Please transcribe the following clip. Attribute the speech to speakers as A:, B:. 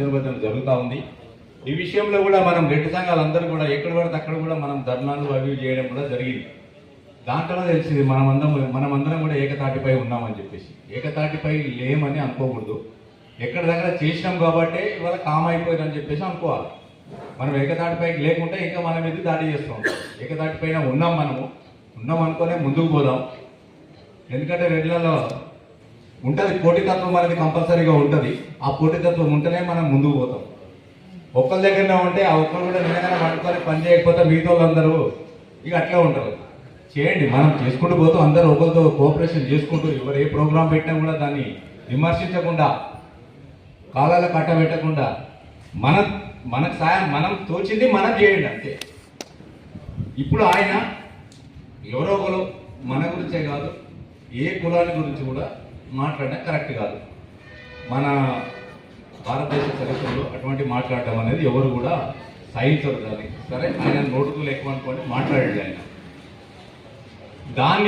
A: నిర్వచనం జరుగుతూ ఉంది. ఈ విషయంలో కూడా మనం రెడ్డి సంఘాలందరూ కూడా ఎక్కడ పడితే అక్కడ కూడా మనం ధర్నాలు అవి చేయడం కూడా జరిగింది. దాంట్లో తెలిసింది మనమందరం మనమందరం కూడా ఏకతాటిపై ఉన్నామని చెప్పేసి. ఏకతాటిపై లేమని అనుకోకూడదు. ఎక్కడ దగ్గర చేసినాం కాబట్టి ఇవాళ కామ్ అయిపోయిందని చెప్పేసి అనుకోవాలి. మనం ఏకతాటిపై లేకుంటే ఇంకా మనం ఇది దాడి చేస్తాం ఏకతాటిపైన ఉన్నాం మనము. ఉన్నాం అనుకోనే ముందుకు పోదాం. ఎందుకంటే రెడ్లలో ఉంటుంది. పోటీతత్వం అనేది కంపల్సరీగా ఉంటుంది. ఆ పోటీతత్వం ఉంటేనే మనం ముందుకు పోతాం. ఒక్కరి దగ్గరనే ఉంటే ఆ ఒక్కరు కూడా నిజంగానే పట్టుకొని పని చేయకపోతే మిగతా వాళ్ళందరూ ఇక అట్లే ఉంటారు. చేయండి. మనం చేసుకుంటూ పోతాం. అందరూ ఒకరితో కోఆపరేషన్ చేసుకుంటూ ఎవరు ఏ ప్రోగ్రాం పెట్టినా కూడా దాన్ని విమర్శించకుండా కాలాల కట్ట పెట్టకుండా మన మనకు సాయం మనం తోచింది మనం చేయండి అంతే. ఇప్పుడు ఆయన ఎవరో ఒకరు మన గురించే కాదు ఏ కులాన్ని గురించి కూడా మాట్లాడడం కరెక్ట్ కాదు. మన భారతదేశ చరిత్రలో అటువంటి మాట్లాడడం అనేది ఎవరు కూడా సహించరు దాన్ని. సరే ఆయన నోటుకు ఎక్కువ మాట్లాడాడు ఆయన. దాన్ని